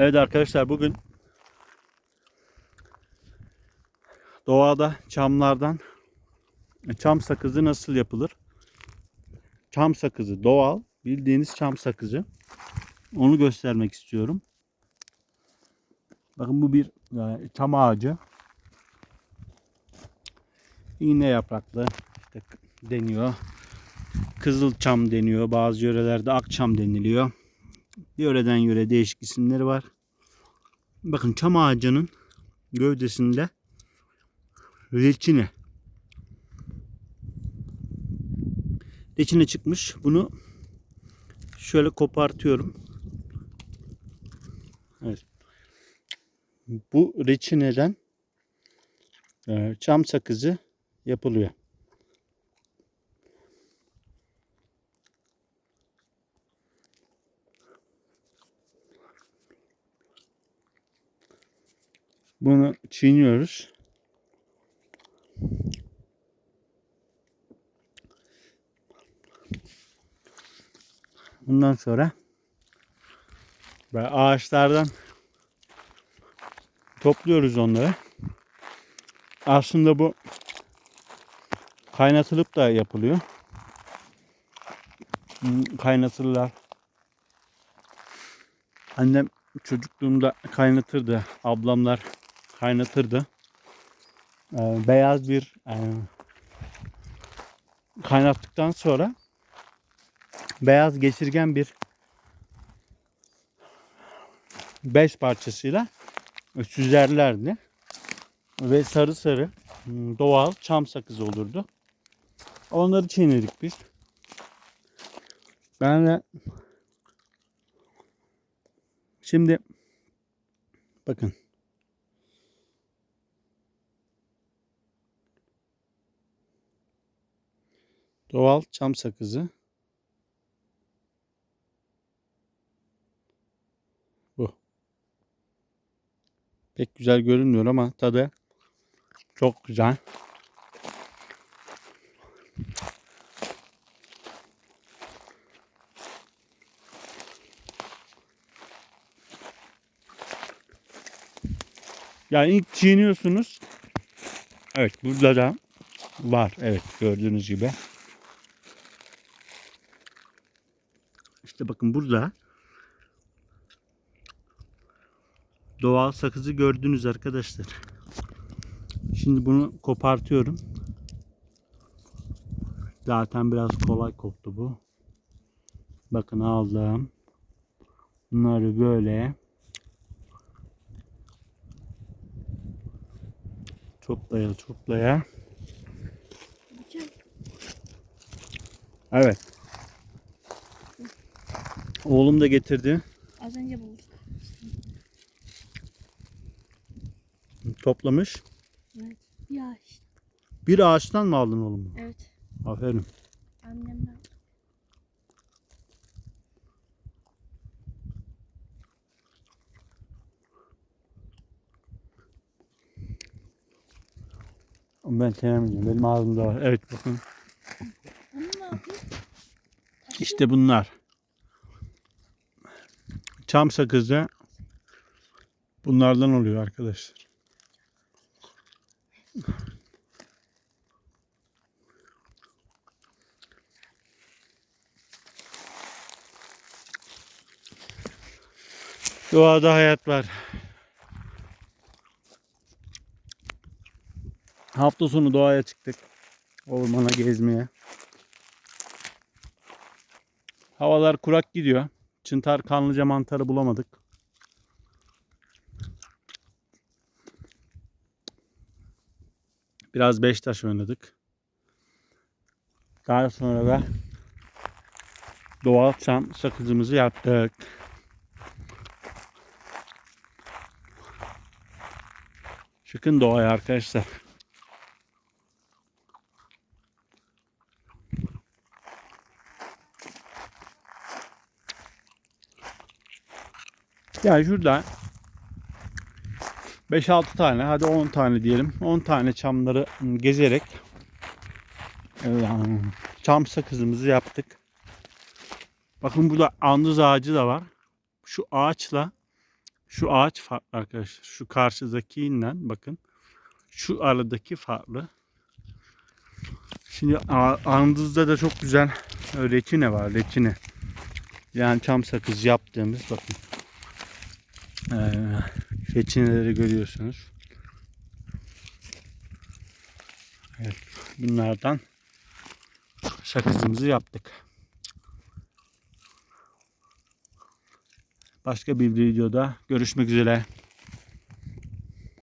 Evet arkadaşlar bugün doğada çamlardan çam sakızı nasıl yapılır? Çam sakızı doğal bildiğiniz çam sakızı. Onu göstermek istiyorum. Bakın bu bir e, çam ağacı. İğne yapraklı işte deniyor. Kızıl çam deniyor. Bazı yörelerde akçam deniliyor. Yöreden yöre değişik isimleri var. Bakın çam ağacının gövdesinde reçine. Reçine çıkmış. Bunu şöyle kopartıyorum. Evet. Bu reçineden e, çam sakızı yapılıyor. Bunu çiğniyoruz. Bundan sonra böyle ağaçlardan topluyoruz onları. Aslında bu kaynatılıp da yapılıyor. Hmm, Kaynatırlar. Annem çocukluğumda kaynatırdı. Ablamlar kaynatırdı. Ee, beyaz bir e, kaynattıktan sonra beyaz geçirgen bir bez parçasıyla süzerlerdi. Ve sarı sarı hmm, doğal çam sakızı olurdu. Onları çiğnedik biz. Ben de şimdi bakın Doğal çam sakızı. Bu. Pek güzel görünmüyor ama tadı çok güzel. Yani ilk çiğniyorsunuz. Evet burada da var. Evet gördüğünüz gibi. İşte bakın burada doğal sakızı gördünüz arkadaşlar. Şimdi bunu kopartıyorum. Zaten biraz kolay koptu bu. Bakın aldım. Bunları böyle toplaya toplaya. Evet. Oğlum da getirdi. Az önce bulduk. Toplamış. Evet. Bir ağaç. Bir ağaçtan mı aldın oğlum? Evet. Aferin. Annemden. Ben sevmiyorum. Benim ağzımda var. Evet bakın. Bunu ne yapayım? İşte bunlar. Çam sakızı bunlardan oluyor arkadaşlar. Doğada hayat var. Hafta sonu doğaya çıktık. Ormana gezmeye. Havalar kurak gidiyor. Çıntar kanlıca mantarı bulamadık. Biraz beş taş oynadık. Daha sonra da doğal çam sakızımızı yaptık. Çıkın doğaya arkadaşlar. Yani şurada 5-6 tane hadi 10 tane diyelim. 10 tane çamları gezerek çam sakızımızı yaptık. Bakın burada andız ağacı da var. Şu ağaçla şu ağaç farklı arkadaşlar. Şu karşıdakiyle bakın. Şu aradaki farklı. Şimdi andızda da çok güzel e, reçine var reçine. Yani çam sakızı yaptığımız bakın reçineleri görüyorsunuz. Evet, bunlardan sakızımızı yaptık. Başka bir videoda görüşmek üzere.